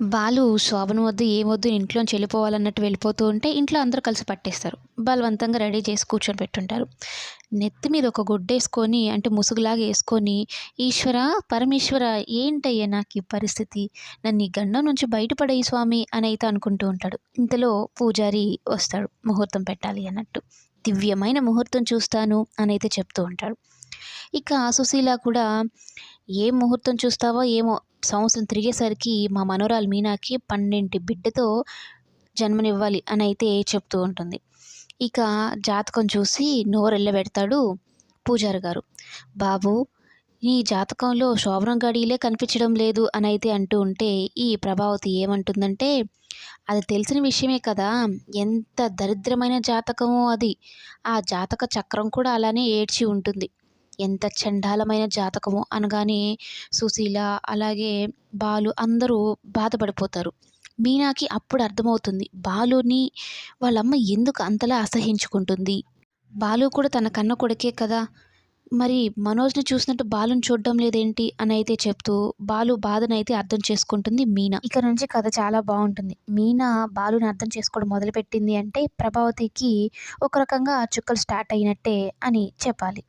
బాలు శోభను వద్దు ఏమొద్దు ఇంట్లోంచి వెళ్ళిపోవాలన్నట్టు వెళ్ళిపోతూ ఉంటే ఇంట్లో అందరూ కలిసి పట్టేస్తారు. బలవంతంగా రెడీ చేసి కూర్చొని పెట్టుంటారు. నెత్తి మీద ఒక గుడ్డేసుకొని అంటే ముసుగులాగా వేసుకొని ఈశ్వర పరమేశ్వర ఏంటయ్యా నాకు ఈ పరిస్థితి? నన్ను ఈ గండం నుంచి బయటపడే స్వామి అని అయితే అనుకుంటూ ఉంటాడు. ఇంతలో పూజారి వస్తాడు ముహూర్తం పెట్టాలి అన్నట్టు. దివ్యమైన ముహూర్తం చూస్తాను అని అయితే చెప్తూ ఉంటాడు. ఇక సుశీల కూడా ఏ ముహూర్తం చూస్తావో ఏమో. సంవత్సరం తిరిగేసరికి మా మనోరాలు మీనాకి పన్నెంటి బిడ్డతో జన్మనివ్వాలి అని అయితే చెప్తూ ఉంటుంది. ఇక జాతకం చూసి నోరెళ్ళబెడతాడు పూజారి గారు. బాబు నీ జాతకంలో శోభనం గడిలే కనిపించడం లేదు అని అయితే అంటూ ఉంటే ఈ ప్రభావతి ఏమంటుందంటే అది తెలిసిన విషయమే కదా ఎంత దరిద్రమైన జాతకమో అది. ఆ జాతక చక్రం కూడా అలానే ఏడ్చి ఉంటుంది. ఎంత చండాలమైన జాతకమో అనగానే సుశీల అలాగే బాలు అందరూ బాధపడిపోతారు. మీనాకి అప్పుడు అర్థమవుతుంది బాలుని వాళ్ళమ్మ ఎందుకు అంతలా అసహించుకుంటుంది? బాలు కూడా తన కన్న కొడుకే కదా. మరి మనోజ్ని చూసినట్టు బాలుని చూడడం లేదేంటి అని అయితే చెప్తూ బాలు బాధనైతే అయితే అర్థం చేసుకుంటుంది మీనా. ఇక నుంచి కథ చాలా బాగుంటుంది. మీనా బాలుని అర్థం చేసుకోవడం మొదలుపెట్టింది అంటే ప్రభావతికి ఒక రకంగా చుక్కలు స్టార్ట్ అయినట్టే అని చెప్పాలి.